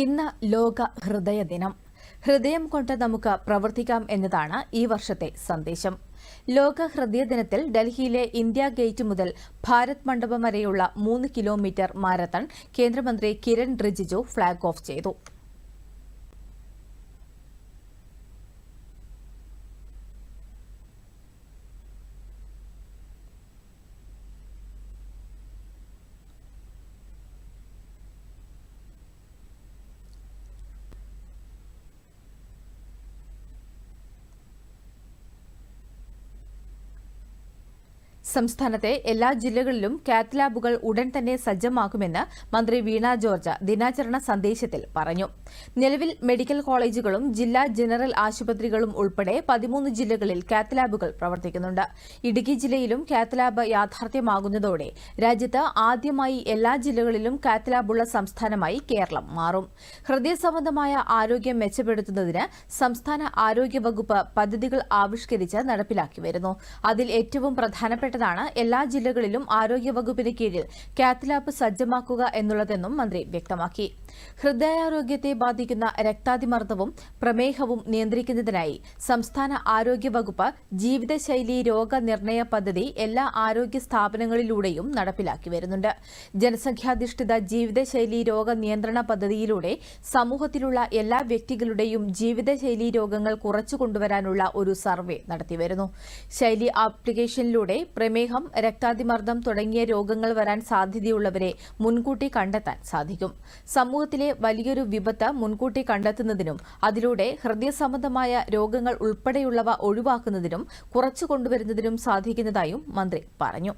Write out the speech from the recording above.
ഇന്ന് ലോക ഹൃദയ ദിനം. ഹൃദയം കൊണ്ട് നമുക്ക് പ്രവർത്തിക്കാം എന്നതാണ് ഈ വർഷത്തെ സന്ദേശം. ലോക ഹൃദയ ദിനത്തിൽ ഡൽഹിയിലെ ഇന്ത്യ ഗേറ്റ് മുതൽ ഭാരത് മണ്ഡപം വരെയുള്ള മൂന്ന് കിലോമീറ്റർ മാരത്തൺ കേന്ദ്രമന്ത്രി കിരൺ റിജിജു ഫ്ളാഗ് ഓഫ് ചെയ്തു. സംസ്ഥാനത്തെ എല്ലാ ജില്ലകളിലും കാത്ത് ലാബുകൾ ഉടൻ തന്നെ സജ്ജമാക്കുമെന്ന് മന്ത്രി വീണ ജോർജ് ദിനാചരണ സന്ദേശത്തിൽ പറഞ്ഞു. നിലവിൽ മെഡിക്കൽ കോളേജുകളും ജില്ലാ ജനറൽ ആശുപത്രികളും ഉൾപ്പെടെ പതിമൂന്ന് ജില്ലകളിൽ കാത്ത് ലാബുകൾ പ്രവർത്തിക്കുന്നുണ്ട്. ഇടുക്കി ജില്ലയിലും കാത്ത് ലാബ് യാഥാർത്ഥ്യമാകുന്നതോടെ രാജ്യത്ത് ആദ്യമായി എല്ലാ ജില്ലകളിലും കാത്ത് ലാബുള്ള സംസ്ഥാനമായി കേരളം മാറും. ഹൃദയ സംബന്ധമായ ആരോഗ്യം മെച്ചപ്പെടുത്തുന്നതിന് സംസ്ഥാന ആരോഗ്യ വകുപ്പ് പദ്ധതികൾ ആവിഷ്കരിച്ച് നടപ്പിലാക്കി വരുന്നു. അതിൽ ഏറ്റവും പ്രധാനപ്പെട്ടതാണ് എല്ലാ ജില്ലകളിലും ആരോഗ്യവകുപ്പിന് കീഴിൽ കാത്ത് സജ്ജമാക്കുക എന്നുള്ളതെന്നും മന്ത്രി വ്യക്തമാക്കി. ഹൃദയാരോഗ്യത്തെ ബാധിക്കുന്ന രക്താതിമർദ്ദവും പ്രമേഹവും നിയന്ത്രിക്കുന്നതിനായി സംസ്ഥാന ആരോഗ്യവകുപ്പ് ജീവിതശൈലി രോഗനിർണയ പദ്ധതി എല്ലാ ആരോഗ്യ സ്ഥാപനങ്ങളിലൂടെയും നടപ്പിലാക്കി വരുന്നുണ്ട്. ജനസംഖ്യാധിഷ്ഠിത ജീവിതശൈലി രോഗ നിയന്ത്രണ പദ്ധതിയിലൂടെ സമൂഹത്തിലുള്ള എല്ലാ വ്യക്തികളുടെയും ജീവിതശൈലി രോഗങ്ങൾ കുറച്ചു കൊണ്ടുവരാനുള്ള ഒരു സർവേ നടത്തിവരുന്നു. ശൈലി ആപ്ലിക്കേഷനിലൂടെ പ്രമേഹം രക്താതിമർദ്ദം തുടങ്ങിയ രോഗങ്ങൾ വരാൻ സാധ്യതയുള്ളവരെ മുൻകൂട്ടി കണ്ടെത്താൻ സാധിക്കും. സമൂഹത്തിലെ വലിയൊരു വിപത്ത് മുൻകൂട്ടി കണ്ടെത്തുന്നതിനും അതിലൂടെ ഹൃദയ സംബന്ധമായ രോഗങ്ങൾ ഉൾപ്പെടെയുള്ളവ ഒഴിവാക്കുന്നതിനും കുറച്ചു കൊണ്ടുവരുന്നതിനും സാധിക്കുന്നതായും മന്ത്രി പറഞ്ഞു.